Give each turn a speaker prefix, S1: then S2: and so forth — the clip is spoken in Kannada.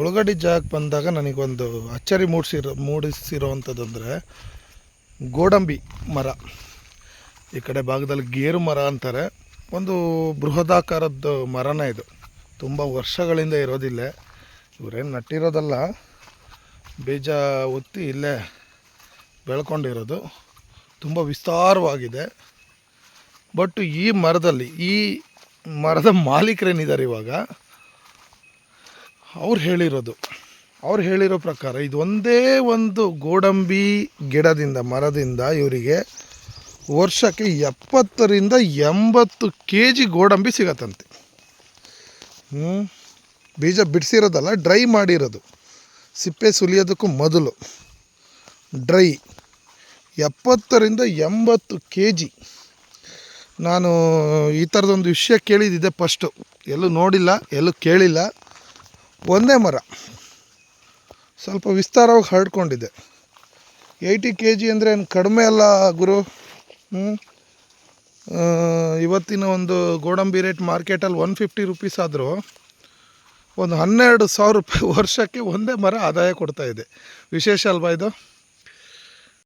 S1: ಮುಳುಗಡೆ ಜಾಗಕ್ಕೆ ಬಂದಾಗ ನನಗೊಂದು ಅಚ್ಚರಿ ಮೂಡಿಸಿರೋ ಮೂಡಿಸಿರೋ ಅಂದರೆ ಗೋಡಂಬಿ ಮರ. ಈ ಕಡೆ ಭಾಗದಲ್ಲಿ ಗೇರು ಮರ ಅಂತಾರೆ. ಒಂದು ಬೃಹದಾಕಾರದ ಮರನೇ ಇದು. ತುಂಬ ವರ್ಷಗಳಿಂದ ಇರೋದಿಲ್ಲ. ಇವರೇನು ನಟ್ಟಿರೋದಲ್ಲ. ಬೀಜ ಒತ್ತಿ ಇಲ್ಲೇ ಬೆಳ್ಕೊಂಡಿರೋದು. ತುಂಬ ವಿಸ್ತಾರವಾಗಿದೆ. ಬಟ್ ಈ ಮರದಲ್ಲಿ, ಈ ಮರದ ಮಾಲೀಕರೇನಿದ್ದಾರೆ ಇವಾಗ? ಅವ್ರು ಹೇಳಿರೋದು. ಅವ್ರು ಹೇಳಿರೋ ಪ್ರಕಾರ ಇದು ಒಂದೇ ಒಂದು ಗೋಡಂಬಿ ಗಿಡದಿಂದ, ಮರದಿಂದ ಇವರಿಗೆ ವರ್ಷಕ್ಕೆ ಎಪ್ಪತ್ತರಿಂದ ಎಂಬತ್ತು ಕೆ ಜಿ ಗೋಡಂಬಿ ಸಿಗತ್ತಂತೆ. ಹ್ಞೂ ಬೀಜ ಬಿಡಿಸಿರೋದಲ್ಲ, ಡ್ರೈ ಮಾಡಿರೋದು. ಸಿಪ್ಪೆ ಸುಲಿಯೋದಕ್ಕೂ ಮೊದಲು. ಡ್ರೈ. ಎಪ್ಪತ್ತರಿಂದ ಎಂಬತ್ತು ಕೆ ಜಿ ನಾನು ಈ ಥರದೊಂದು ವಿಷಯ ಕೇಳಿದ್ದಿದ್ದೆ ಫಸ್ಟು. ಎಲ್ಲೂ ನೋಡಿಲ್ಲ, ಎಲ್ಲೂ ಕೇಳಿಲ್ಲ. ಒಂದೇ ಮರ. ಸ್ವಲ್ಪ ವಿಸ್ತಾರವಾಗಿ ಹರಡ್ಕೊಂಡಿದೆ. ಏಯ್ಟಿ ಕೆ ಜಿ ಅಂದರೆ ಏನು ಕಡಿಮೆ ಅಲ್ಲ ಗುರು? ಇವತ್ತಿನ ಒಂದು ಗೋಡಂಬಿ ರೇಟ್ ಮಾರ್ಕೆಟಲ್ಲಿ ಒನ್ ಫಿಫ್ಟಿ ರುಪೀಸ್ ಆದರೂ ಒಂದು ಹನ್ನೆರಡು ಸಾವಿರ ರೂಪಾಯಿ ವರ್ಷಕ್ಕೆ ಒಂದೇ ಮರ ಆದಾಯ ಕೊಡ್ತಾ ಇದೆ. ವಿಶೇಷ ಅಲ್ವಾ ಇದು?